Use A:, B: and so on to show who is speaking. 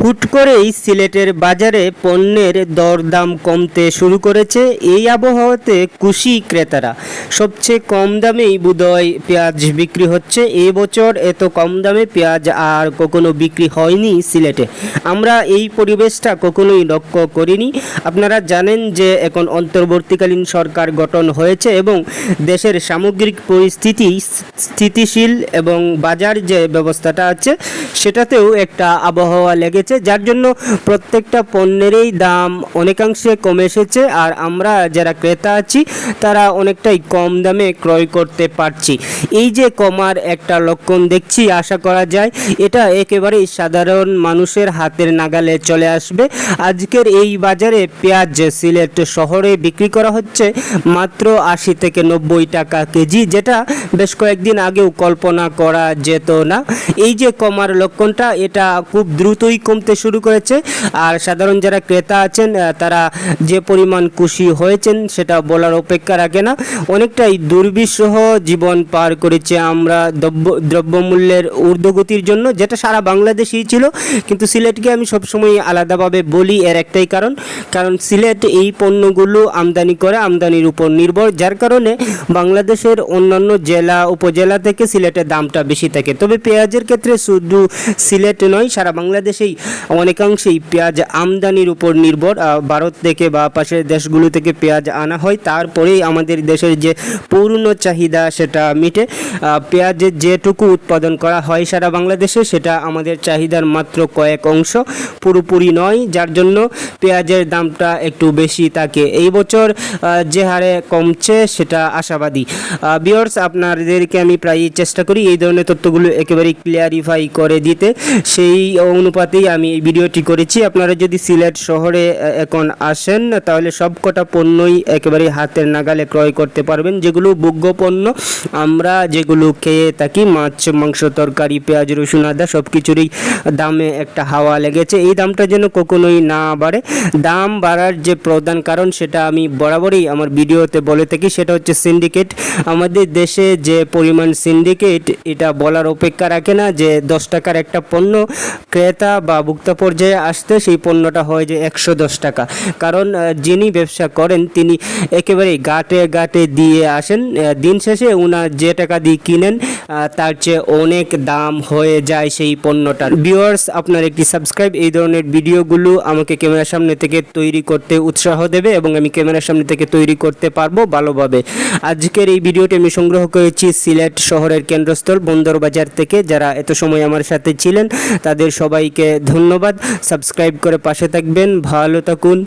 A: হুট করেই সিলেটের বাজারে পণ্যের দরদাম কমতে শুরু করেছে এই আবহাওয়াতে কুশি ক্রেতারা। সবচেয়ে কম দামেই বুদয় পেঁয়াজ বিক্রি হচ্ছে। এই বছর এত কম দামে পেঁয়াজ আর কখনো বিক্রি হয়নি সিলেটে। আমরা এই পরিবেশটা কখনোই লক্ষ্য করিনি। আপনারা জানেন যে এখন অন্তর্বর্তীকালীন সরকার গঠন হয়েছে এবং দেশের সামগ্রিক পরিস্থিতি স্থিতিশীল এবং বাজার যে ব্যবস্থাটা আছে, সেটাতেও একটা আবহাওয়া লেগেছে যার জন্য প্রত্যেকটা পণ্যেরই দাম অনেকাংশে কমে এসেছে আর আমরা যারা ক্রেতা আছি, তারা অনেকটাই কম দামে ক্রয় করতে পারছি। এই যে কমার একটা লক্ষণ দেখছি, আশা করা যায় এটা একেবারেই সাধারণ মানুষের হাতের নাগালে চলে আসবে। আজকের এই বাজারে পেঁয়াজ সিলেট শহরে বিক্রি করা হচ্ছে মাত্র আশি থেকে নব্বই টাকা কেজি, যেটা বেশ কয়েকদিন আগেও কল্পনা করা যেত না। এই যে কমার লক্ষণটা, এটা খুব দ্রুতই কমতে শুরু করেছে। আর সাধারণ যারা ক্রেতা আছেন তারা যে পরিমাণ খুশি হয়েছেন সেটা বলার অপেক্ষা রাখে না। অনেকটাই দুর্বিষহ জীবন পার করেছে আমরা দ্রব্য, দ্রব্যমূল্যের ঊর্ধ্বগতির জন্য, যেটা সারা বাংলাদেশেই ছিল। কিন্তু সিলেটকে আমি সবসময় আলাদাভাবে বলি, এর একটাই কারণ। কারণ সিলেট এই পণ্যগুলো আমদানি করে আমদানির উপর নির্ভর, যার কারণে বাংলাদেশের অন্যান্য জেলা, উপজেলা থেকে সিলেটের দামটা বেশি থাকে। তবে পেঁয়াজের ক্ষেত্রে শুধু সিলেট নয়, সারা বাংলাদেশেই অনেকাংশেই পেঁয়াজ আমদানির উপর নির্ভর ভারত থেকে বা পাশের দেশগুলো থেকে পেঁয়াজ আনা হয়। তারপরেই আমাদের দেশের যে পূর্ণ চাহিদা সেটা মিটে। পেঁয়াজের যেটুকু উৎপাদন করা হয় সারা বাংলাদেশে, সেটা আমাদের চাহিদার মাত্র কয়েক অংশ। পুরোপুরি নয়, যার জন্য পেঁয়াজের দামটা একটু বেশি থাকে। এই বছর যে হারে কমছে সেটা আশাবাদী। বিয়ার্স আপনাদেরকে আমি প্রায়ই চেষ্টা করি এই ধরনের তথ্যগুলো একেবারেই ক্লিয়ারিফাই করে দিতে। সেই অনুপাতেই আমি এই ভিডিওটি করেছি। আপনারা যদি সিলেট শহরে এখন আসেন, তাহলে সব কটা পণ্যই একেবারে হাতের নাগালে ক্রয় করতে পারবেন। যেগুলো ভোগ্য পণ্য, আমরা যেগুলো খেয়ে থাকি, মাছ, মাংস, তরকারি, পেঁয়াজ, রসুন, আদা সব কিছুরই দামে একটা হাওয়া লেগেছে। এই দামটা যেন কখনোই না বাড়ে। দাম বাড়ার যে প্রধান কারণ, সেটা আমি বরাবরই আমার ভিডিওতে বলে থাকি, সেটা হচ্ছে সিন্ডিকেট। আমাদের দেশে যে পরিমাণ সিন্ডিকেট, এটা বলার অপেক্ষা রাখে না যে দশ টাকার একটা পণ্য ক্রেতা বা ভোক্তা পর্যায়ে আসতে সেই পণ্যটা হয় যে একশো দশ টাকা। কারণ যিনি ব্যবসা করেন, তিনি একেবারেই গাটে গাটে দিয়ে আসেন। দিন শেষে ওনার যে টাকা দিয়ে কিনেন তার চেয়ে অনেক দাম হয়ে যায় সেই পণ্যটার। ভিউয়ার্স আপনার একটি সাবস্ক্রাইব এই ধরনের ভিডিওগুলো আমাকে ক্যামেরার সামনে থেকে তৈরি করতে উৎসাহ দেবে এবং আমি ক্যামেরার সামনে থেকে তৈরি করতে পারব ভালোভাবে। আজকের এই ভিডিওটি আমি সংগ্রহ করেছি সিলেট শহরের কেন্দ্রস্থল বন্দর বাজার থেকে। যারা এত সময় আমার সাথে ছিলেন, তাদের সবাইকে ধন্যবাদ। সাবস্ক্রাইব করে পাশে থাকবেন। ভালো থাকুন।